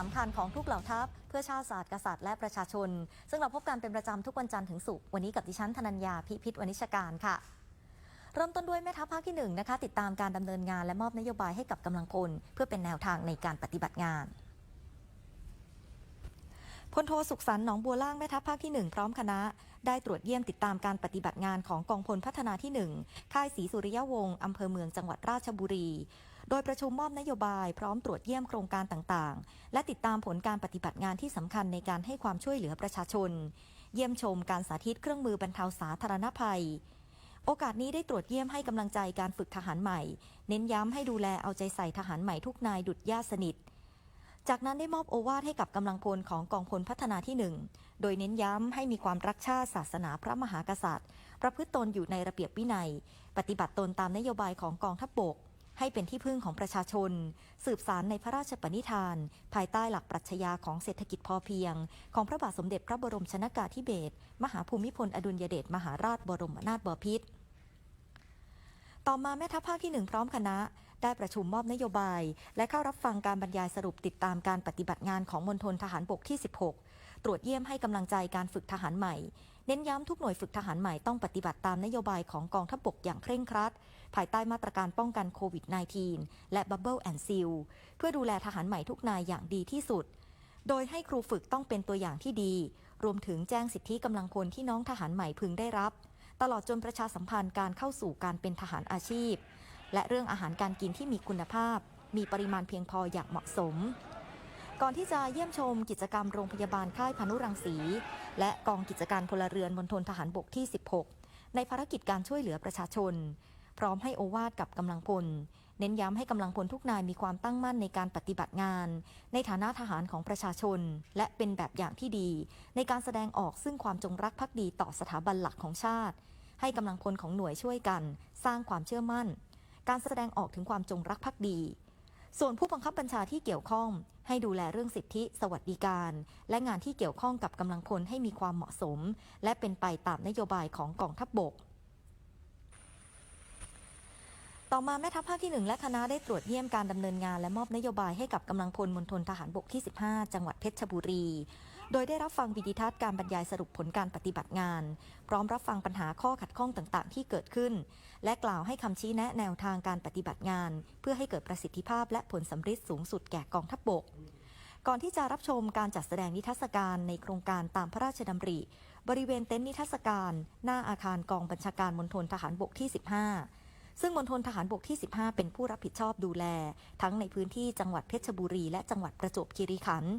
สำคัญของทุกเหล่าทัพ เพื่อชาติศาสตร์กษัตริย์และประชาชน ซึ่งเราพบกันเป็นประจำทุกวันจันทร์ถึงศุกร์วันนี้กับดิฉันธนัญญาพิพิธวณิชการค่ะเริ่มต้นด้วยแม่ทัพภาคที่หนึ่งนะคะติดตามการดำเนินงานและมอบนโยบายให้กับกำลังพล เพื่อเป็นแนวทางในการปฏิบัติงานพลโทสุขสันต์หนองบัวล่างแม่ทัพภาคที่ 1 พร้อมคณะ ได้ตรวจเยี่ยมติดตามการปฏิบัติงานของกองพลพัฒนาที่ 1 ค่ายศรีสุริยวงศ์อำเภอเมืองจังหวัดราชบุรี โดยประชุมมอบนโยบายพร้อมตรวจเยี่ยมโครงการต่างๆ และติดตามผลการปฏิบัติงานที่สำคัญในการให้ความช่วยเหลือประชาชน เยี่ยมชมการสาธิตเครื่องมือบรรเทาสาธารณภัย โอกาสนี้ได้ตรวจเยี่ยมให้กำลังใจการฝึกทหารใหม่ เน้นย้ำให้ดูแลเอาใจใส่ทหารใหม่ทุกนายดุจญาติสนิทจากนั้นได้มอบโอวาทให้กับกำลังพลของกองพลพัฒนาที่หนึ่ง โดยเน้นย้ำให้มีความรักชาติศาสนาพระมหากษัตริย์ ประพฤติตนอยู่ในระเบียบวินัย ปฏิบัติตนตามนโยบายของกองทัพบก ให้เป็นที่พึ่งของประชาชน สืบสารในพระราชปณิธาน ภายใต้หลักปรัชญาของเศรษฐกิจพอเพียง ของพระบาทสมเด็จพระบรมชนากาธิเบศรมหาภูมิพลอดุลยเดชมหาราชบรมนาถบพิตรต่อมาแม่ทัพภาคที่หนึ่งพร้อมคณะ ได้ประชุมมอบนโยบาย และเข้ารับฟังการบรรยายสรุปติดตามการปฏิบัติงานของมณฑลทหารบกที่ 16 ตรวจเยี่ยมให้กำลังใจการฝึกทหารใหม่ เน้นย้ำทุกหน่วยฝึกทหารใหม่ต้องปฏิบัติตามนโยบายของกองทัพบกอย่างเคร่งครัด ภายใต้มาตรการป้องกันโควิด -19 และ Bubble and Seal เพื่อดูแลทหารใหม่ทุกนายอย่างดีที่สุด โดยให้ครูฝึกต้องเป็นตัวอย่างที่ดี รวมถึงแจ้งสิทธิกำลังพลที่น้องทหารใหม่พึงได้รับ ตลอดจนประชาสัมพันธ์การเข้าสู่การเป็นทหารอาชีพ และเรื่องอาหารการกินที่มีคุณภาพ มีปริมาณเพียงพออย่างเหมาะสมก่อนที่จะเยี่ยมชมกิจกรรมโรงพยาบาลค่ายพานุรังสี และกองกิจการพลเรือนมณฑลทหารบกที่ 16 ในภารกิจการช่วยเหลือประชาชน พร้อมให้โอวาทกับกำลังพล เน้นย้ำให้กำลังพลทุกนายมีความตั้งมั่นในการปฏิบัติงาน ในฐานะทหารของประชาชน และเป็นแบบอย่างที่ดี ในการแสดงออกซึ่งความจงรักภักดีต่อสถาบันหลักของชาติ ให้กำลังพลของหน่วยช่วยกัน สร้างความเชื่อมั่น การแสดงออกถึงความจงรักภักดี ส่วนผู้บังคับบัญชาที่เกี่ยวข้อง ให้ดูแลเรื่องสิทธิ สวัสดิการ และงานที่เกี่ยวข้องกับกำลังพลให้มีความเหมาะสม และเป็นไปตามนโยบายของกองทัพบบก ต่อมาแม่ทัพภาคที่ 1 และคณะได้ตรวจเยี่ยมการดำเนินงานและมอบนโยบายให้กับกำลังพลมณฑลทหารบกที่ 15 จังหวัดเพชรบุรี โดยได้รับฟังวิดีทัศน์การบรรยายสรุปผลการปฏิบัติงาน พร้อมรับฟังปัญหาข้อขัดข้องต่างๆ ที่เกิดขึ้น และกล่าวให้คำชี้แนะแนวทางการปฏิบัติงาน เพื่อให้เกิดประสิทธิภาพและผลสำฤทธิ์สูงสุดแก่กองทัพบบก ก่อนที่จะรับชมการจัดแสดงนิทรรศการในโครงการตามพระราชดำริ บริเวณเต็นท์นิทรรศการ หน้าอาคารกองบัญชาการมณฑลทหารบกที่ 15 ซึ่งมณฑลทหารบกที่ 15 เป็นผู้รับผิดชอบดูแล ทั้งในพื้นที่จังหวัดเพชรบุรี และจังหวัดประจวบคีรีขันธ์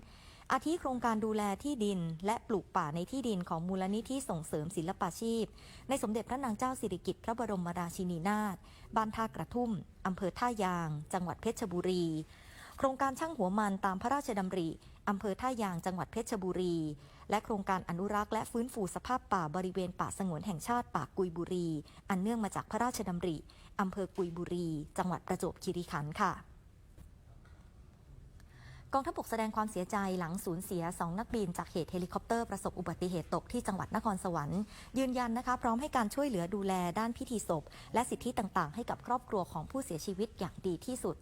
อาทิโครงการดูแลที่ดิน และปลูกป่าในที่ดินของมูลนิธิส่งเสริมศิลปาชีพ ในสมเด็จพระนางเจ้าสิริกิติ์พระบรมราชินีนาถบ้านท่ากระทุ่มอำเภอท่ายาง จังหวัดเพชรบุรี โครงการช่างหัวมันตามพระราชดำริอำเภอท่ายางจังหวัดเพชรบุรี และโครงการอนุรักษ์และฟื้นฟูสภาพป่าบริเวณป่าสงวนแห่งชาติป่ากุยบุรี อันเนื่องมาจากพระราชดำริ อำเภอกุยบุรี จังหวัดประจวบคีรีขันธ์ค่ะกองทัพบกแสดงความเสียใจหลังสูญเสีย 2 นักบินจากเหตุเฮลิคอปเตอร์ประสบอุบัติเหตุตกที่จังหวัดนครสวรรค์ ยืนยันนะคะพร้อมให้การช่วยเหลือดูแลด้านพิธีศพ และสิทธิต่างๆ ให้กับครอบครัวของผู้เสียชีวิตอย่างดีที่สุด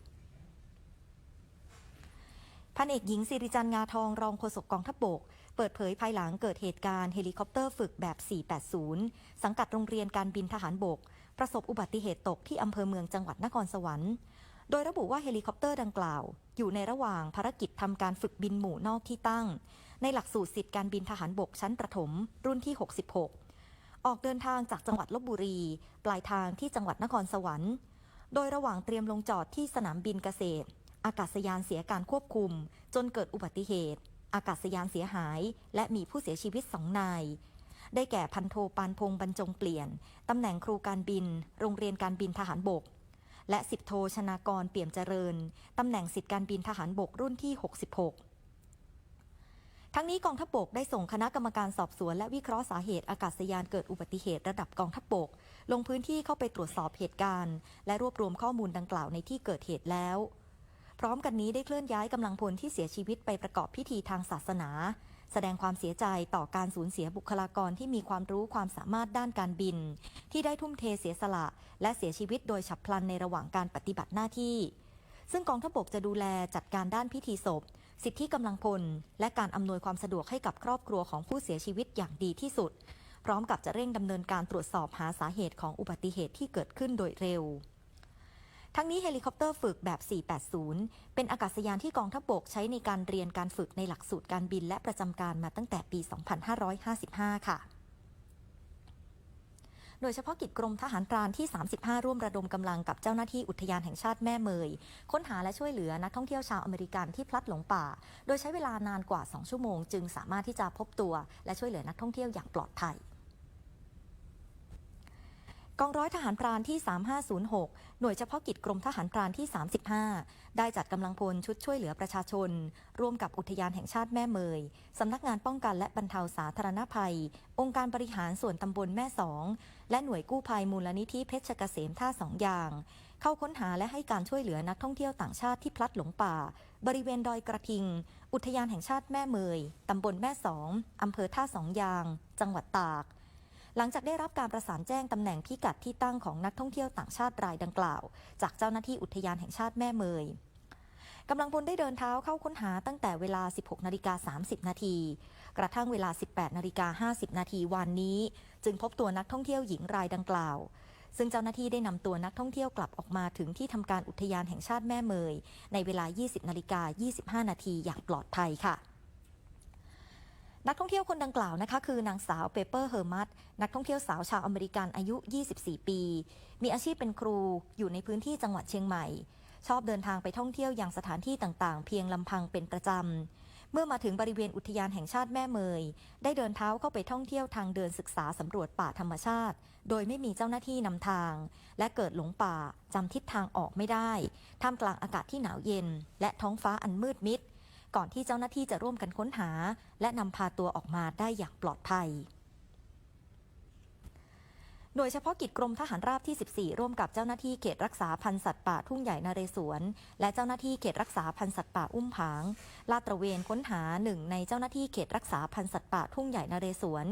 พันเอกหญิงสิริจันท์งาทองรองโฆษกกองทัพบก เปิดเผยภายหลังเกิดเหตุการณ์เฮลิคอปเตอร์ฝึกแบบ 480 สังกัดโรงเรียนการบินทหารบก ประสบอุบัติเหตุตกที่อำเภอเมืองจังหวัดนครสวรรค์ โดยระบุว่าเฮลิคอปเตอร์ดังกล่าว อยู่ในระหว่างภารกิจทำการฝึกบินหมู่นอกที่ตั้ง ในหลักสูตรสิทธิการบินทหารบกชั้นประถม รุ่นที่ 66 ออกเดินทางจากจังหวัดลบบุรี ปลายทางที่จังหวัดนครสวรรค์ โดยระหว่างเตรียมลงจอดที่สนามบินเกษตร อากาศยานเสียการควบคุม จนเกิดอุบัติเหตุ อากาศยานเสียหาย และมีผู้เสียชีวิตสองนาย ได้แก่พันโทปานพงษ์บรรจงเปลี่ยน ตำแหน่งครูการบิน โรงเรียนการบินทหารบก และสิบโทชนากรเปี่ยมเจริญ ตำแหน่งสิทธิการบินทหารบกรุ่นที่ 66ทั้งนี้กองทัพบกได้ส่งคณะกรรมการสอบสวน และวิเคราะห์สาเหตุอากาศยานเกิดอุบัติเหตุระดับกองทัพบก ลงพื้นที่เข้าไปตรวจสอบเหตุการณ์ และรวบรวมข้อมูลดังกล่าวในที่เกิดเหตุแล้ว พร้อมกันนี้ได้เคลื่อนย้ายกำลังพลที่เสียชีวิตไปประกอบพิธีทางศาสนา แสดงความเสียใจต่อการสูญเสียบุคลากรที่มีความรู้ความสามารถด้านการบิน ที่ได้ทุ่มเทเสียสละ และเสียชีวิตโดยฉับพลันในระหว่างการปฏิบัติหน้าที่ ซึ่งกองทัพบกจะดูแลจัดการด้านพิธีศพ สิทธิกำลังพล และการอำนวยความสะดวกให้กับครอบครัวของผู้เสียชีวิตอย่างดีที่สุด พร้อมกับจะเร่งดำเนินการตรวจสอบหาสาเหตุของอุบัติเหตุที่เกิดขึ้นโดยเร็ว ทั้งนี้เฮลิคอปเตอร์ฝึกแบบ 480 เป็นอากาศยานที่กองทัพบกใช้ในการเรียนการฝึกในหลักสูตรการบินและประจำการมาตั้งแต่ปี 2555 ค่ะโดยเฉพาะกิจกรมทหารพรานที่ 35 ร่วมระดมกำลังกับเจ้าหน้าที่อุทยานแห่งชาติแม่เมย ค้นหาและช่วยเหลือนักท่องเที่ยวชาวอเมริกันที่พลัดหลงป่า โดยใช้เวลานานกว่า 2 ชั่วโมง จึงสามารถที่จะพบตัว และช่วยเหลือนักท่องเที่ยวอย่างปลอดภัย กองร้อยทหารพรานที่ 3506 หน่วยเฉพาะกิจกรมทหารพรานที่ 35 ได้จัดกำลังพลชุดช่วยเหลือประชาชน ร่วมกับอุทยานแห่งชาติแม่เมย สำนักงานป้องกันและบรรเทาสาธารณภัย องค์การบริหารส่วนตำบลแม่สอง และหน่วยกู้ภัยมูลนิธิเพชรเกษมท่าสองอย่าง เข้าค้นหาและให้การช่วยเหลือนักท่องเที่ยวต่างชาติที่พลัดหลงป่า บริเวณดอยกระทิง อุทยานแห่งชาติแม่เมย ตำบลแม่สองอำเภอท่าสองยาง จังหวัดตาก หลังจากได้รับการประสานแจ้งตำแหน่งพิกัดที่ตั้งของนักท่องเที่ยวต่างชาติรายดังกล่าว จากเจ้าหน้าที่อุทยานแห่งชาติแม่เมยกำลังพลได้เดินเท้าเข้าค้นหาตั้งแต่เวลา 16 นาฬิกา 30 นาที กระทั่งเวลา 18 นาฬิกา 50 นาทีวันนี้ จึงพบตัวนักท่องเที่ยวหญิงรายดังกล่าว ซึ่งเจ้าหน้าที่ได้นำตัวนักท่องเที่ยวกลับออกมาถึงที่ทำการอุทยานแห่งชาติแม่เมย ในเวลา 20 นาฬิกา 25 นาทีอย่างปลอดภัยค่ะ นักท่องเที่ยวคนดังกล่าวนะคะ คือนางสาวเปเปอร์เฮอร์มัตนักท่องเที่ยวสาวชาวอเมริกันอายุ 24 ปี มีอาชีพเป็นครูอยู่ในพื้นที่จังหวัดเชียงใหม่ ชอบเดินทางไปท่องเที่ยวอย่างสถานที่ต่างๆ เพียงลำพังเป็นประจำ เมื่อมาถึงบริเวณอุทยานแห่งชาติแม่เมย ได้เดินเท้าเข้าไปท่องเที่ยวทางเดินศึกษาสำรวจป่าธรรมชาติ โดยไม่มีเจ้าหน้าที่นำทาง และเกิดหลงป่าจำทิศทางออกไม่ได้ ท่ามกลางอากาศที่หนาวเย็น และท้องฟ้าอันมืดมิด ก่อนที่เจ้าหน้าที่จะร่วมกันค้นหา และนำพาตัวออกมาได้อย่างปลอดภัยหน่วยเฉพาะกิจกรมทหารราบที่ 14 ร่วมกับเจ้าหน้าที่เขตรักษาพันธุ์สัตว์ป่าทุ่งใหญ่นเรศวร และเจ้าหน้าที่เขตรักษาพันธุ์สัตว์ป่าอุ้มผาง ลาดตระเวนค้นหาหนึ่งในเจ้าหน้าที่เขตรักษาพันธุ์สัตว์ป่าทุ่งใหญ่นเรศวร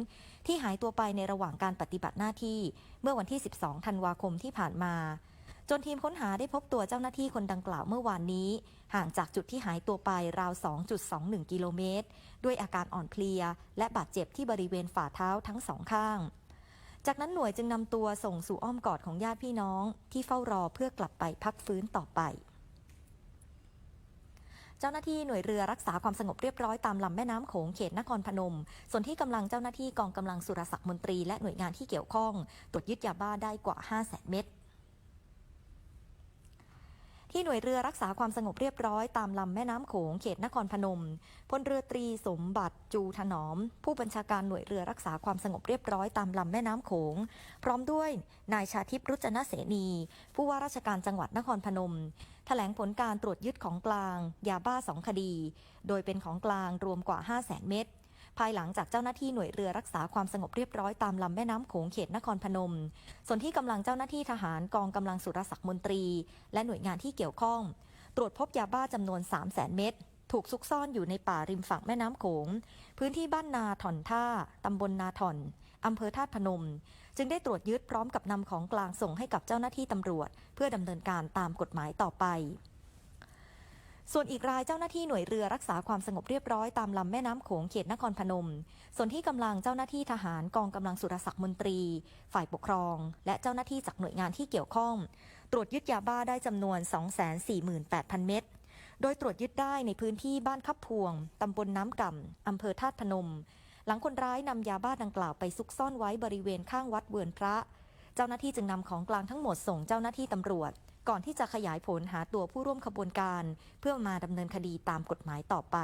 ที่หายตัวไปในระหว่างการปฏิบัติหน้าที่ เมื่อวันที่ 12 ธันวาคมที่ผ่านมา จนทีมค้นหาได้พบตัวเจ้าหน้าที่คนดังกล่าวเมื่อวานนี้ ห่างจากจุดที่หายตัวไปราว 2.21 กิโลเมตร ด้วยอาการอ่อนเพลีย และบาดเจ็บที่บริเวณฝ่าเท้าทั้งสองข้าง จากนั้นหน่วยจึงนำตัวส่งสู่อ้อมกอดของญาติพี่น้อง ที่เฝ้ารอเพื่อกลับไปพักฟื้นต่อไปเจ้าหน้าที่หน่วยเรือรักษาความสงบเรียบร้อยตามลำแม่น้ำโขงเขตนครพนม ส่วนที่กำลังเจ้าหน้าที่กองกำลังสุรศักดิ์มนตรีและหน่วยงานที่เกี่ยวข้อง ตรวจยึดยาบ้าได้กว่า 5 0 0 0 0 0 เม็ด ที่หน่วยเรือรักษาความสงบเรียบร้อยตามลำแม่น้ำโขงเขตนครพนมพลเรือตรีสมบัติจูถนอม ผู้บัญชาการหน่วยเรือรักษาความสงบเรียบร้อยตามลำแม่น้ำโขง พร้อมด้วยนายชาทิพย์รุจนะเสนีผู้ว่าราชการจังหวัดนครพนมแถลงผลการตรวจยึดของกลาง ยาบ้าสองคดี โดยเป็นของกลางรวมกว่า 5 0 0 0 0 0 เม็ด ภายหลังจากเจ้าหน้าที่หน่วยเรือรักษาความสงบเรียบร้อยตามลำแม่น้ำโขงเขตนครพนม ส่วนที่กำลังเจ้าหน้าที่ทหารกองกำลังสุรศักดิ์มนตรี และหน่วยงานที่เกี่ยวข้อง ตรวจพบยาบ้าจำนวน 3 0 0 0 0 0 เม็ดถูกซุกซ่อนอยู่ในป่าริมฝั่งแม่น้ำโขง พื้นที่บ้านนาถ่อนท่าตำบลนาถ่อนอำเภอธาตุพนม จึงได้ตรวจยึดพร้อมกับนำของกลางส่งให้กับเจ้าหน้าที่ตำรวจ เพื่อดำเนินการตามกฎหมายต่อไป ส่วนอีกรายเจ้าหน้าที่หน่วยเรือรักษาความสงบเรียบร้อยตามลำแม่น้ำโขงเขตนครพนม ส่วนที่กำลังเจ้าหน้าที่ทหารกองกำลังสุรศักดิ์มนตรี ฝ่ายปกครอง และเจ้าหน้าที่จากหน่วยงานที่เกี่ยวข้อง ตรวจยึดยาบ้าได้จำนวน 248,000 เม็ดโดยตรวจยึดได้ในพื้นที่บ้านคับพวงตำบลน้ำก่ำอำเภอธาตุพนม หลังคนร้ายนำยาบ้าดังกล่าวไปซุกซ่อนไว้บริเวณข้างวัดเวิร์นพระ เจ้าหน้าที่จึงนำของกลางทั้งหมดส่งเจ้าหน้าที่ตำรวจ ก่อนที่จะขยายผลหาตัวผู้ร่วมขบวนการ เพื่อมาดำเนินคดีตามกฎหมายต่อไป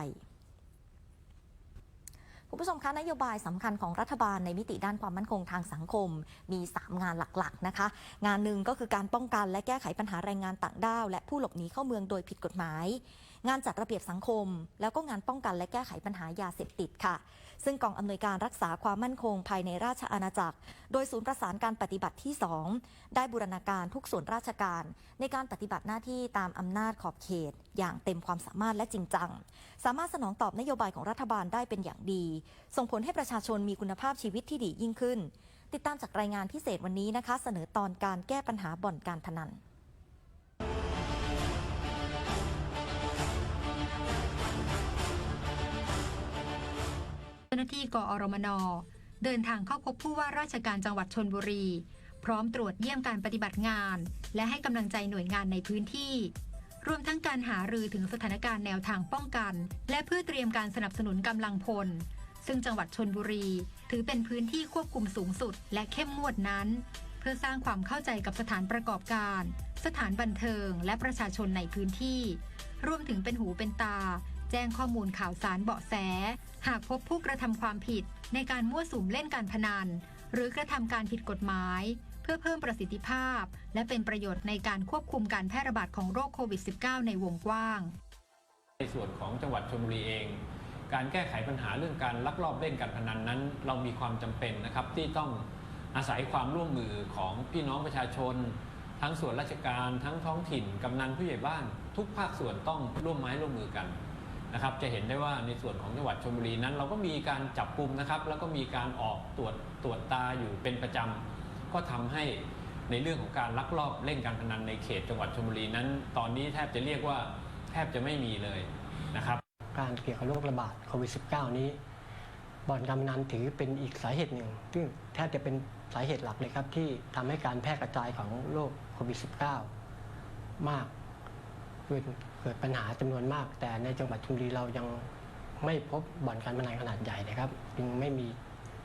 คุณผู้ชมคะนโยบายสำคัญของรัฐบาลในมิติด้านความมั่นคงทางสังคม มี 3 งานหลักๆนะคะ งานหนึ่งก็คือการป้องกันและแก้ไขปัญหาแรงงานต่างด้าว และผู้หลบหนีเข้าเมืองโดยผิดกฎหมาย งานจัดระเบียบสังคม แล้วก็งานป้องกันและแก้ไขปัญหายาเสพติดค่ะ ซึ่งกองอำนวยการรักษาความมั่นคงภายในราชอาณาจักร โดยศูนย์ประสานการปฏิบัติที่ 2 ได้บูรณาการทุกส่วนราชการ ในการปฏิบัติหน้าที่ตามอำนาจขอบเขต อย่างเต็มความสามารถและจริงจัง สามารถสนองตอบนโยบายของรัฐบาลได้เป็นอย่างดี ส่งผลให้ประชาชนมีคุณภาพชีวิตที่ดียิ่งขึ้น ติดตามจากรายงานพิเศษวันนี้นะคะ เสนอตอนการแก้ปัญหาบ่อนการพนัน จ้าหน้าที่กอรมน เดินทางเข้าพบผู้ว่าราชการจังหวัดชนบุรี พร้อมตรวจเยี่ยมการปฏิบัติงาน และให้กำลังใจหน่วยงานในพื้นที่ รวมทั้งการหารือถึงสถานการณ์แนวทางป้องกัน และเพื่อเตรียมการสนับสนุนกำลังพล ซึ่งจังหวัดชนบุรี ถือเป็นพื้นที่ควบคุมสูงสุด และเข้มงวดนั้น เพื่อสร้างความเข้าใจกับสถานประกอบการ สถานบันเทิง และประชาชนในพื้นที่ รวมถึงเป็นหูเป็นตา แจ้งข้อมูลข่าวสารเบาะแส หากพบผู้กระทำความผิดในการมั่วสุมเล่นการพนัน หรือกระทำการผิดกฎหมาย เพื่อเพิ่มประสิทธิภาพ และเป็นประโยชน์ในการควบคุมการแพร่ระบาดของโรคโควิด -19 ในวงกว้าง ในส่วนของจังหวัดชลบุรีเอง การแก้ไขปัญหาเรื่องการลักลอบเล่นการพนันนั้น เรามีความจำเป็นนะครับที่ต้องอาศัยความร่วมมือของพี่น้องประชาชน ทั้งส่วนราชการ ทั้งท้องถิ่นกำนันผู้ใหญ่บ้าน ทุกภาคส่วนต้องร่วมไม้ร่วมมือกัน นะครับจะเห็นได้ว่าในส่วนของจังหวัดชลบุรีนั้น เราก็มีการจับกลุ่มนะครับ แล้วก็มีการออกตรวจตรวจตาอยู่เป็นประจำก็ทำให้ในเรื่องของการลักลอบเล่นการพนันในเขตจังหวัดชลบุรีนั้น ตอนนี้แทบจะเรียกว่าแทบจะไม่มีเลยนะครับ การเกี่ยวกับโรคระบาดโควิด -19 นี้บ่อนการพนันถือเป็นอีกสาเหตุหนึ่ง ซึ่งแทบจะเป็นสาเหตุหลักเลยครับที่ทำให้การแพร่กระจายของโรคโควิด -19 มาก เกิดเกิดปัญหาจำนวนมาก แต่ในจังหวัดชลบุรีเรายังไม่พบบ่อนการพนันขนาดใหญ่นะครับจึงไม่มี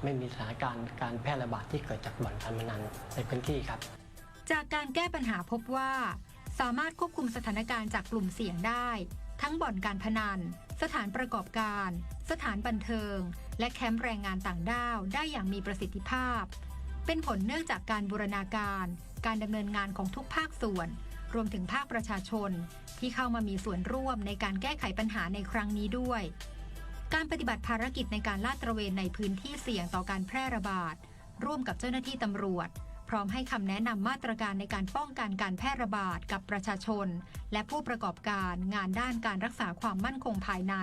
ไม่มีสถานการณ์การแพร่ระบาดที่เกิดจากบ่อนการพนันในพื้นที่ครับ จากการแก้ปัญหาพบว่า สามารถควบคุมสถานการณ์จากกลุ่มเสี่ยงได้ ทั้งบ่อนการพนัน สถานประกอบการ สถานบันเทิง และแคมป์แรงงานต่างด้าว ได้อย่างมีประสิทธิภาพ เป็นผลเนื่องจากการบูรณาการ การดำเนินงานของทุกภาคส่วน รวมถึงภาคประชาชน ที่เข้ามามีส่วนร่วมในการแก้ไขปัญหาในครั้งนี้ด้วย การปฏิบัติภารกิจในการลาดตระเวนในพื้นที่เสี่ยงต่อการแพร่ระบาด ร่วมกับเจ้าหน้าที่ตำรวจ พร้อมให้คำแนะนำมาตรการในการป้องกันการแพร่ระบาดกับประชาชน และผู้ประกอบการงานด้านการรักษาความมั่นคงภายใน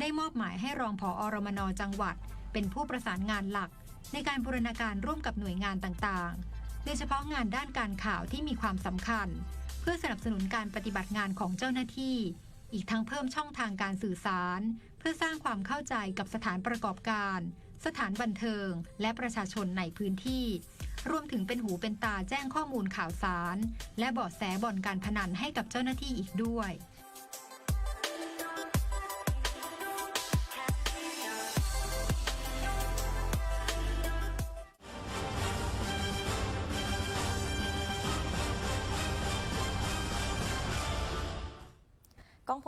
ได้มอบหมายให้รองผออรมนจังหวัด เป็นผู้ประสานงานหลัก ในการบูรณาการร่วมกับหน่วยงานต่างๆโดยเฉพาะงานด้านการข่าวที่มีความสำคัญ พื่อสนับสนุนการปฏิบัติงานของเจ้าหน้าที่ อีกทั้งเพิ่มช่องทางการสื่อสาร เพื่อสร้างความเข้าใจกับสถานประกอบการ สถานบันเทิง และประชาชนในพื้นที่ รวมถึงเป็นหูเป็นตาแจ้งข้อมูลข่าวสาร และเบาะแสบ่อนการพนันให้กับเจ้าหน้าที่อีกด้วย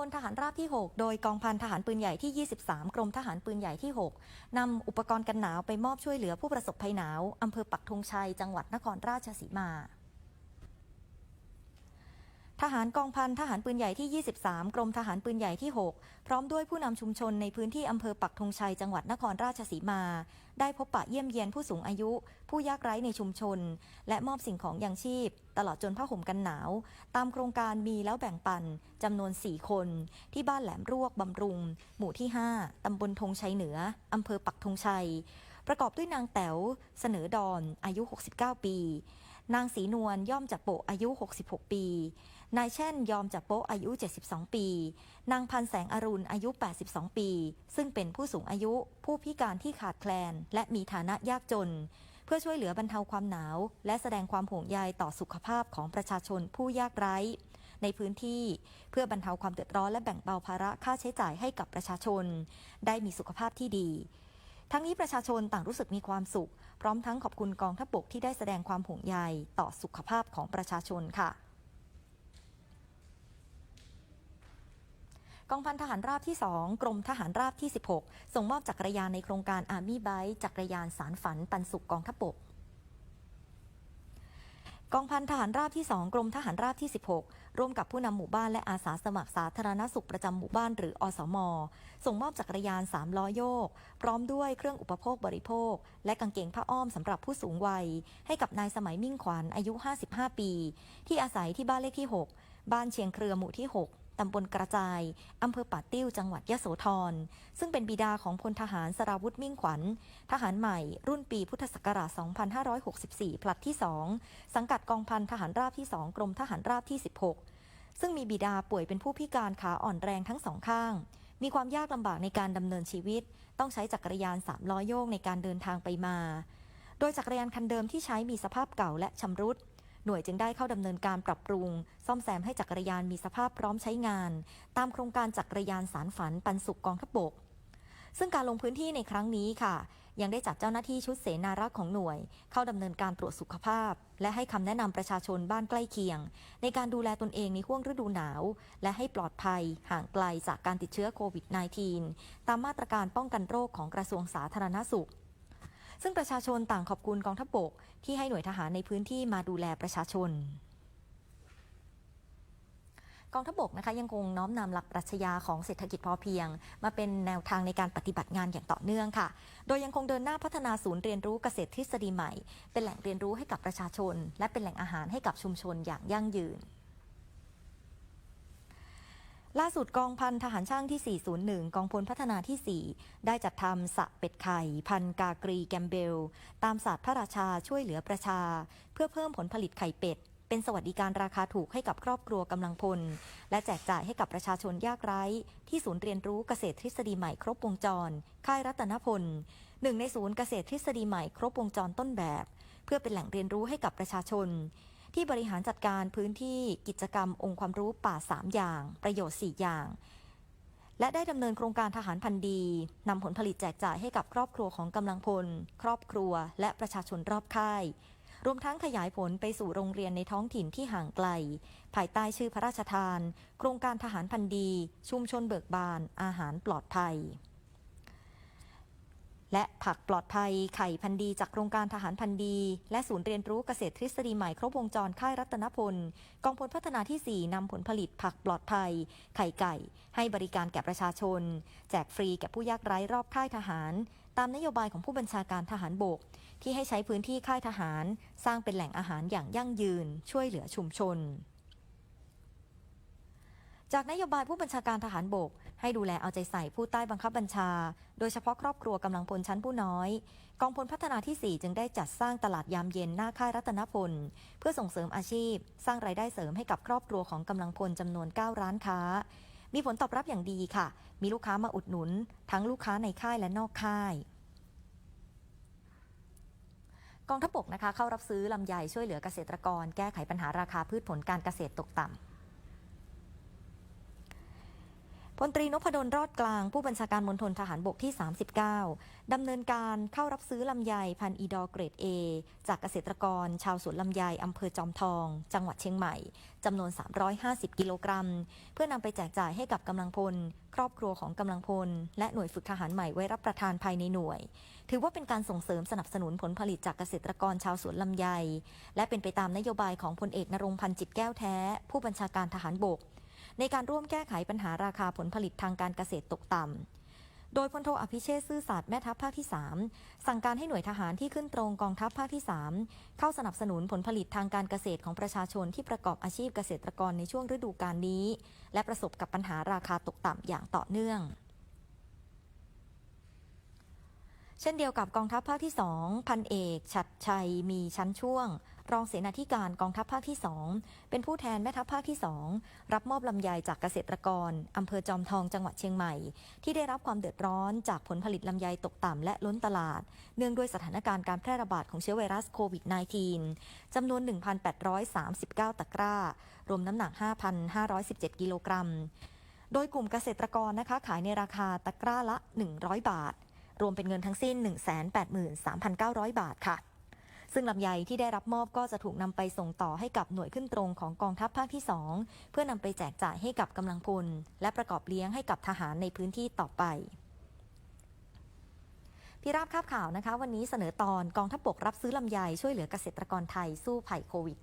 ลทหารราบที่ 6 โดยกองพันทหารปืนใหญ่ที่ 23 กรมทหารปืนใหญ่ที่ 6นำอุปกรณ์กันหนาวไปมอบช่วยเหลือผู้ประสบภัยหนาวอำเภอปักธงชัย จังหวัดนครราชสีมาทหารกองพันทหารปืนใหญ่ที่ 23 กรมทหารปืนใหญ่ที่ 6 พร้อมด้วยผู้นำชุมชนในพื้นที่อำเภอปักธงชัยจังหวัดนครราชสีมา ได้พบปะเยี่ยมเยียนผู้สูงอายุ ผู้ยากไร้ในชุมชน และมอบสิ่งของยังชีพ ตลอดจนผ้าห่มกันหนาว ตามโครงการมีแล้วแบ่งปันจำนวน 4 คน ที่บ้านแหลมรวกบำรุง หมู่ที่ 5 ตำบลธงชัยเหนืออำเภอปักธงชัย ประกอบด้วยนางแต๋วเสนอดอนอายุ 69 ปี นางศรีนวลย่อมจับโปะอายุ 66 ปี นายแช่นยอมจับโปะอายุ 72 ปี นางพันแสงอรุณอายุ 82 ปี ซึ่งเป็นผู้สูงอายุผู้พิการที่ขาดแคลน และมีฐานะยากจน เพื่อช่วยเหลือบรรเทาความหนาว และแสดงความห่วงใยต่อสุขภาพของประชาชนผู้ยากไร้ ในพื้นที่เพื่อบรรเทาความเดือดร้อนและแบ่งเบาภาระค่าใช้จ่ายให้กับประชาชน ได้มีสุขภาพที่ดีทั้งนี้ประชาชนต่างรู้สึกมีความสุข พร้อมทั้งขอบคุณกองทัพบกที่ได้แสดงความห่วงใยต่อสุขภาพของประชาชนค่ะ กองพันทหารราบที่ 2 กรมทหารราบที่ 16 ส่งมอบจักรยานในโครงการอาร์มี่ไบจักรยานสารฝันปันสุขกองทัพบกกองพันทหารราบที่ 2 กรมทหารราบที่ 16 ร่วมกับผู้นำหมู่บ้านและอาสาสมัครสาธารณสุขประจำหมู่บ้านหรืออสม ส่งมอบจักรยาน 3 ล้อโยก พร้อมด้วยเครื่องอุปโภคบริโภค และกางเกงผ้าอ้อมสำหรับผู้สูงวัย ให้กับนายสมัยมิ่งขวัญอายุ 55 ปี ที่อาศัยที่บ้านเลขที่ 6 บ้านเชียงเครือหมู่ที่6 ตำบลกระจาย อำเภอป่าติ้ว จังหวัดยะโสธร ซึ่งเป็นบิดาของพลทหารสราวุธมิ่งขวัญ ทหารใหม่ รุ่นปีพุทธศักราช 2564 ผลัดที่ 2 สังกัดกองพันทหารราบที่ 2 กรมทหารราบที่ 16 ซึ่งมีบิดาป่วยเป็นผู้พิการขาอ่อนแรงทั้งสองข้าง มีความยากลำบากในการดำเนินชีวิต ต้องใช้จักรยานสามล้อโยกในการเดินทางไปมา โดยจักรยานคันเดิมที่ใช้มีสภาพเก่าและชำรุด หน่วยจึงได้เข้าดำเนินการปรับปรุง ซ่อมแซมให้จักรยานมีสภาพพร้อมใช้งาน ตามโครงการจักรยานสารฝันปันสุขกองทัพบก ซึ่งการลงพื้นที่ในครั้งนี้ค่ะ ยังได้จัดเจ้าหน้าที่ชุดเสนารักษ์ของหน่วย เข้าดำเนินการตรวจสุขภาพ และให้คำแนะนำประชาชนบ้านใกล้เคียง ในการดูแลตนเองในห่วงฤดูหนาว และให้ปลอดภัยห่างไกลจากการติดเชื้อโควิด -19 ตามมาตรการป้องกันโรคของกระทรวงสาธารณสุข ซึ่งประชาชนต่างขอบคุณกองทัพบกที่ให้หน่วยทหารในพื้นที่มาดูแลประชาชนกองทัพบกนะคะยังคงน้อมนำหลักปรัชญาของเศรษฐกิจพอเพียง มาเป็นแนวทางในการปฏิบัติงานอย่างต่อเนื่องค่ะ โดยยังคงเดินหน้าพัฒนาศูนย์เรียนรู้เกษตรทฤษฎีใหม่ เป็นแหล่งเรียนรู้ให้กับประชาชน และเป็นแหล่งอาหารให้กับชุมชนอย่างยั่งยืน ล่าสุดกองพันทหารช่างที่ 401 กองพลพัฒนาที่ 4 ได้จัดทำสระเป็ดไข่ พันกากรีแกมเบล ตามศาสตร์พระราชาช่วยเหลือประชา เพื่อเพิ่มผลผลิตไข่เป็ด เป็นสวัสดิการราคาถูกให้กับครอบครัวกำลังพล และแจกจ่ายให้กับประชาชนยากไร้ ที่ศูนย์เรียนรู้เกษตรทฤษฎีใหม่ครบวงจร ค่ายรัตนพลหนึ่งในศูนย์เกษตรทฤษฎีใหม่ครบวงจรต้นแบบ เพื่อเป็นแหล่งเรียนรู้ให้กับประชาชน ที่บริหารจัดการพื้นที่กิจกรรมองค์ความรู้ป่า 3 อย่าง ประโยชน์ 4 อย่าง และได้ดำเนินโครงการทหารพันธีนำผลผลิตแจกจ่ายให้กับครอบครัวของกำลังพล ครอบครัว และประชาชนรอบค่ายรวมทั้งขยายผลไปสู่โรงเรียนในท้องถิ่นที่ห่างไกล ภายใต้ชื่อพระราชทาน โครงการทหารพันธีชุมชนเบิกบาน อาหารปลอดภัย และผักปลอดภัยไข่พันธ์ดีจากโครงการทหารพันธ์ดี และศูนย์เรียนรู้เกษตรทฤษฎีใหม่ครบวงจรค่ายรัตนพล กองพลพัฒนาที่ 4 นำผลผลิตผักปลอดภัย ไข่ไก่ ให้บริการแก่ประชาชน แจกฟรีแก่ผู้ยากไร้รอบค่ายทหาร ตามนโยบายของผู้บัญชาการทหารบก ที่ให้ใช้พื้นที่ค่ายทหาร สร้างเป็นแหล่งอาหารอย่างยั่งยืน ช่วยเหลือชุมชน จากนโยบายผู้บัญชาการทหารบก ให้ดูแลเอาใจใส่ผู้ใต้บังคับบัญชา โดยเฉพาะครอบครัวกำลังพลชั้นผู้น้อย กองพลพัฒนาที่ 4 จึงได้จัดสร้างตลาดยามเย็นหน้าค่ายรัตนพล เพื่อส่งเสริมอาชีพ สร้างรายได้เสริมให้กับครอบครัวของกำลังพลจำนวน 9 ร้านค้า มีผลตอบรับอย่างดีค่ะ มีลูกค้ามาอุดหนุน ทั้งลูกค้าในค่ายและนอกค่ายกองทัพบกนะคะเข้ารับซื้อลำไยช่วยเหลือเกษตรกร แก้ไขปัญหาราคาพืชผลการเกษตรตกต่ำ พลตรีนพดลรอดกลางผู้บัญชาการมณฑลทหารบกที่ 39 ดำเนินการเข้ารับซื้อลำไยพันอีดอร์เกรด A จากเกษตรกร ชาวสวนลำไยอำเภอจอมทอง จังหวัดเชียงใหม่จำนวน 350 กิโลกรัม เพื่อนำไปแจกจ่ายให้กับกำลังพล ครอบครัวของกำลังพล และหน่วยฝึกทหารใหม่ไว้รับประทานภายในหน่วย ถือว่าเป็นการส่งเสริมสนับสนุนผลผลิตจากเกษตรกรชาวสวนลำไย และเป็นไปตามนโยบายของพลเอกนรงพันธ์จิตแก้วแท้ ผู้บัญชาการทหารบก ในการร่วมแก้ไขปัญหาราคาผลผลิตทางการเกษตรตกต่ำโดยพลโทอภิเชษซื่อสัตย์แม่ทัพภาคที่ 3 สั่งการให้หน่วยทหารที่ขึ้นตรงกองทัพภาคที่ 3 เข้าสนับสนุนผลผลิตทางการเกษตรของประชาชนที่ประกอบอาชีพเกษตรกรในช่วงฤดูกาลนี้ และประสบกับปัญหาราคาตกต่ำอย่างต่อเนื่อง เช่นเดียวกับกองทัพภาคที่ 2 พันเอกฉัดชัยมีชั้นช่วง รองเสนาธิการกองทัพภาคที่ 2 เป็นผู้แทนแม่ทัพภาคที่ 2 รับมอบลำไยจากเกษตรกรอำเภอจอมทองจังหวัดเชียงใหม่ ที่ได้รับความเดือดร้อนจากผลผลิตลำไยตกต่ำและล้นตลาด เนื่องด้วยสถานการณ์การแพร่ระบาดของเชื้อไวรัสโควิด -19 จำนวน 1,839 ตะกร้า รวมน้ำหนัก 5,517 กิโลกรัม โดยกลุ่มเกษตรกรนะคะขายในราคาตะกร้าละ 100 บาท รวมเป็นเงินทั้งสิ้น 183,900 บาทค่ะ ซึ่งลำไยที่ได้รับมอบก็จะถูกนำไปส่งต่อให้กับหน่วยขึ้นตรงของกองทัพภาคที่ 2 เพื่อนำไปแจกจ่ายให้กับกำลังพล และประกอบเลี้ยงให้กับทหารในพื้นที่ต่อไปพี่ราบคาบข่าวนะคะ วันนี้เสนอตอนกองทัพบกรับซื้อลำไยช่วยเหลือเกษตรกรไทยสู้ภัยโควิด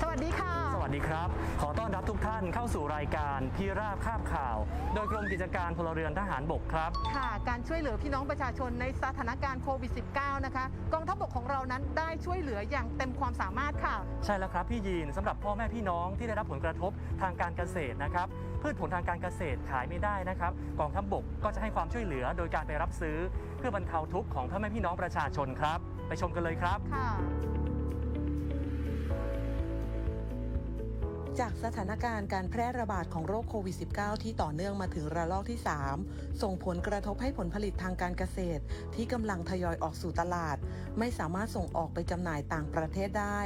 สวัสดีค่ะ ส วัสดีครับ ขอต้อนรับทุกท่านเข้าสู่รายการพี่ราบคาบข่าว โดยกรมกิจการพลเรือนทหารบกครับ ค่ะ การช่วยเหลือพี่น้องประชาชนในสถานการณ์โควิด -19 นะคะ กองทัพบกของเรานั้นได้ช่วยเหลืออย่างเต็มความสามารถค่ะ ใช่แล้วครับพี่ยีนสำหรับพ่อแม่พี่น้องที่ได้รับผลกระทบทางการเกษตรนะครับพืชผลทางการเกษตรขายไม่ได้นะครับกองทัพบกก็จะให้ความช่วยเหลือโดยการไปรับซื้อ เพื่อบรรเทาทุกข์ของพ่อแม่พี่น้องประชาชนครับ ไปชมกันเลยครับค่ะ จากสถานการณ์การแพร่ระบาดของโรคโควิด -19 ที่ต่อเนื่องมาถึงระลอกที่ 3 ส่งผลกระทบให้ผลผลิตทางการเกษตร ที่กำลังทยอยออกสู่ตลาด ไม่สามารถส่งออกไปจำหน่ายต่างประเทศได้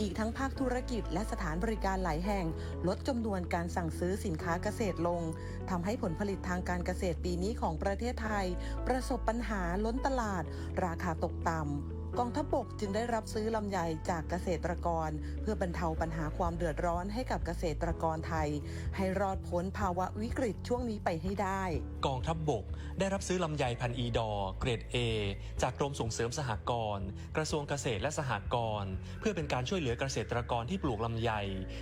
อีกทั้งภาคธุรกิจและสถานบริการหลายแห่ง ลดจำนวนการสั่งซื้อสินค้าเกษตรลงทำให้ผลผลิตทางการเกษตรปีนี้ของประเทศไทย ประสบปัญหาล้นตลาด ราคาตกต่ำ กองทัพบกจึงได้รับซื้อลำไยจากเกษตรกร เพื่อบรรเทาปัญหาความเดือดร้อนให้กับเกษตรกรไทย ให้รอดพ้นภาวะวิกฤตช่วงนี้ไปให้ได้ กองทัพบบก ได้รับซื้อลำไยพันอีดอ เกรด A จากกรมส่งเสริมสหกรณ์กระทรวงเกษตรและสหกรณ์เพื่อเป็นการช่วยเหลือเกษตรกรที่ปลูกลำไย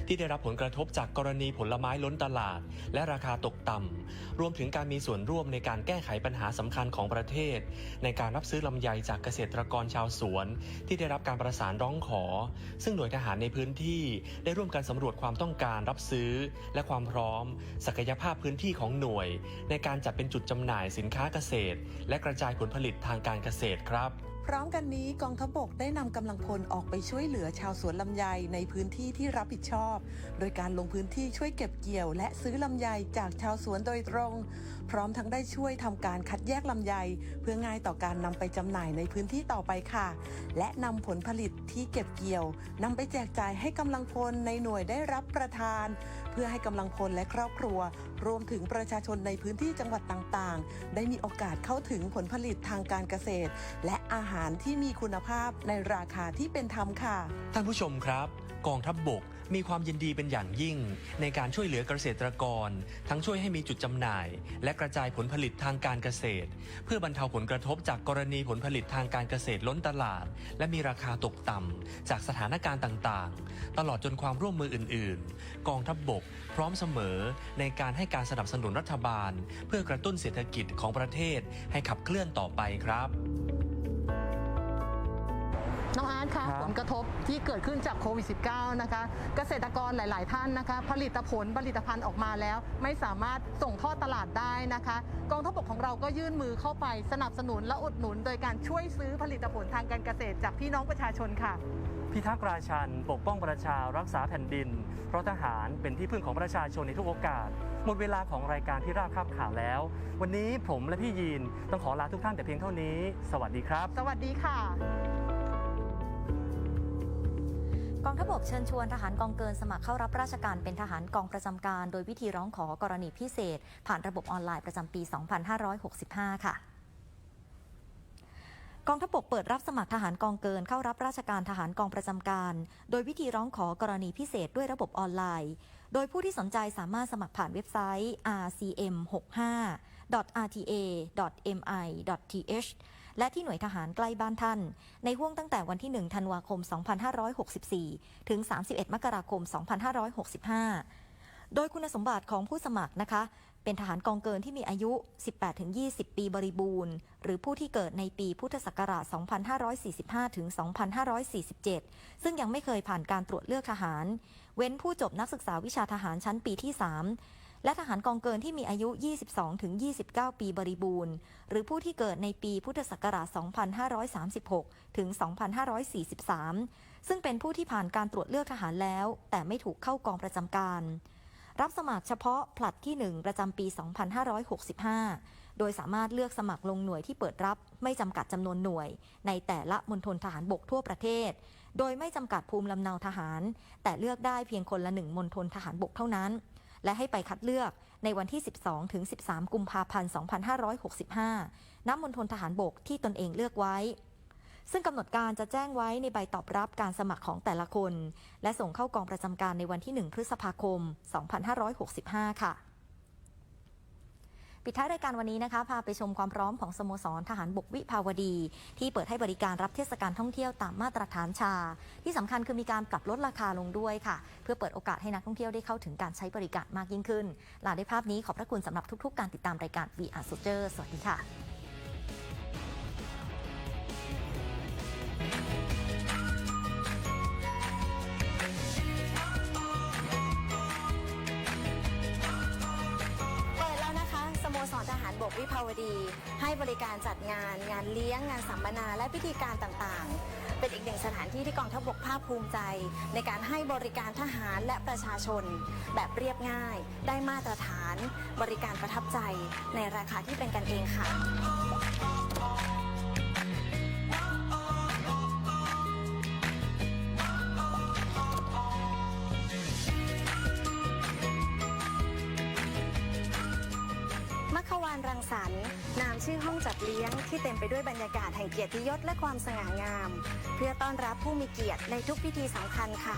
ที่ได้รับผลกระทบจากกรณีผลไม้ล้นตลาด และราคาตกต่ำรวมถึงการมีส่วนร่วมในการแก้ไขปัญหาสำคัญของประเทศ ในการรับซื้อลำไยจากเกษตรกรชาวสวน ที่ได้รับการประสานร้องขอ ซึ่งหน่วยทหารในพื้นที่ได้ร่วมกันสำรวจความต้องการรับซื้อ และความพร้อม ศักยภาพพื้นที่ของหน่วย ในการจัดเป็นจุดจำหน่ายสินค้าเกษตร และกระจายผลผลิตทางการเกษตรครับ พร้อมกันนี้กองทัพบกได้นำกำลังพลออกไปช่วยเหลือชาวสวนลำไยในพื้นที่ที่รับผิดชอบ โดยการลงพื้นที่ช่วยเก็บเกี่ยวและซื้อลำไยจากชาวสวนโดยตรง พร้อมทั้งได้ช่วยทำการคัดแยกลำไย เพื่อง่ายต่อการนำไปจำหน่ายในพื้นที่ต่อไปค่ะ และนำผลผลิตที่เก็บเกี่ยวนำไปแจกจ่ายให้กำลังพลในหน่วยได้รับประทานเพื่อให้กำลังพลและครอบครัว รวมถึงประชาชนในพื้นที่จังหวัดต่างๆ ได้มีโอกาสเข้าถึงผลผลิตทางการเกษตร และอาหารที่มีคุณภาพในราคาที่เป็นธรรมค่ะ ท่านผู้ชมครับ กองทัพบบก มีความยินดีเป็นอย่างยิ่ง ในการช่วยเหลือเกษตรกร ทั้งช่วยให้มีจุดจำหน่าย และกระจายผลผลิตทางการเกษตร เพื่อบรรเทาผลกระทบจากกรณีผลผลิตทางการเกษตรล้นตลาด และมีราคาตกต่ำจากสถานการณ์ต่างๆ ตลอดจนความร่วมมืออื่น ๆ กองทัพบบก พร้อมเสมอในการให้การสนับสนุนรัฐบาล เพื่อกระตุ้นเศรษฐกิจของประเทศให้ขับเคลื่อนต่อไปครับ น้องอาร์ตคะครับผลกระทบที่เกิดขึ้นจากโควิด -19 นะคะ เกษตรกรหลาย ๆ ท่านนะคะ ผลิตผลผลิตภัณฑ์ออกมาแล้ว ไม่สามารถส่งทอดตลาดได้นะคะ กองทัพบกของเราก็ยื่นมือเข้าไปสนับสนุนและอุดหนุน โดยการช่วยซื้อผลิตผลทางการเกษตรจากพี่น้องประชาชนค่ะ พิทักษ์ราชัน ปกป้องประชารักษาแผ่นดิน เพราะทหารเป็นที่พึ่งของประชาชนในทุกโอกาส หมดเวลาของรายการที่ราบคาบข่าวแล้ว วันนี้ผมและพี่ยีนต้องขอลาทุกท่านแต่เพียงเท่านี้ สวัสดีครับ สวัสดีค่ะก องทัพบกเชิญชวนทหารกองเกินสมัครเข้ารับราชการเป็นทหารกองประจำการ โดยวิธีร้องขอกรณีพิเศษ ผ่านระบบออนไลน์ประจำปี 2565 ค่ะกองทัพบกเปิดรับสมัครทหารกองเกินเข้ารับราชการทหารกองประจำการ โดยวิธีร้องขอกรณีพิเศษด้วยระบบออนไลน์ โดยผู้ที่สนใจสามารถสมัครผ่านเว็บไซต์ rcm65.rta.mi.th และที่หน่วยทหารใกล้บ้านท่าน ในห่วงตั้งแต่วันที่ 1 ธันวาคม 2564 ถึง 31 มกราคม 2565 โดยคุณสมบัติของผู้สมัครนะคะ เป็นทหารกองเกินที่มีอายุ 18-20 ปีบริบูรณ์ หรือผู้ที่เกิดในปีพุทธศักราช 2545 ถึง 2547 ซึ่งยังไม่เคยผ่านการตรวจเลือกทหาร เว้นผู้จบนักศึกษาวิชาทหารชั้นปีที่ 3 และทหารกองเกินที่มีอายุ 22ถึง29 ปีบริบูรณ์ หรือผู้ที่เกิดในปีพุทธศักราช 2536 ถึง 2543 ซึ่งเป็นผู้ที่ผ่านการตรวจเลือกทหารแล้ว แต่ไม่ถูกเข้ากองประจำการ รับสมัครเฉพาะผลัดที่ 1 ประจำปี 2565 โดยสามารถเลือกสมัครลงหน่วยที่เปิดรับ ไม่จำกัดจำนวนหน่วย ในแต่ละมณฑลทหารบกทั่วประเทศ โดยไม่จำกัดภูมิลำเนาทหาร แต่เลือกได้เพียงคนละหนึ่งมณฑลทหารบกเท่านั้น และให้ไปคัดเลือกในวันที่ 12 ถึง 13 กุมภาพันธ์ 2565 ณ มณฑลทหารบกที่ตนเองเลือกไว้ ซึ่งกำหนดการจะแจ้งไว้ในใบตอบรับการสมัครของแต่ละคน และส่งเข้ากองประจำการในวันที่ 1 พฤษภาคม 2565 ค่ะ ปิดท้ายรายการวันนี้นะคะพาไปชมความพร้อมของสโมสรทหารบกวิภาวดี ที่เปิดให้บริการรับเทศกาลท่องเที่ยวตามมาตรฐานชา ที่สำคัญคือมีการปรับลดราคาลงด้วยค่ะ เพื่อเปิดโอกาสให้นักท่องเที่ยวได้เข้าถึงการใช้บริการมากยิ่งขึ้นลาด้วยภาพนี้ขอบพระคุณสำหรับทุก ๆ การติดตามรายการ VR Soldier สวัสดีค่ะารบกวิภาวดี ให้บริการจัดงาน งานเลี้ยงงานสัมมนาและพิธีการต่างๆ เป็นอีกหนึ่งสถานที่ที่กองทัพบกภาคภูมิใจ ในการให้บริการทหารและประชาชน แบบเรียบง่าย ได้มาตรฐาน บริการประทับใจ ในราคาที่เป็นกันเองค่ะ ที่เต็มไปด้วยบรรยากาศแห่งเกียรติยศและความสง่างาม เพื่อต้อนรับผู้มีเกียรติในทุกพิธีสำคัญค่ะ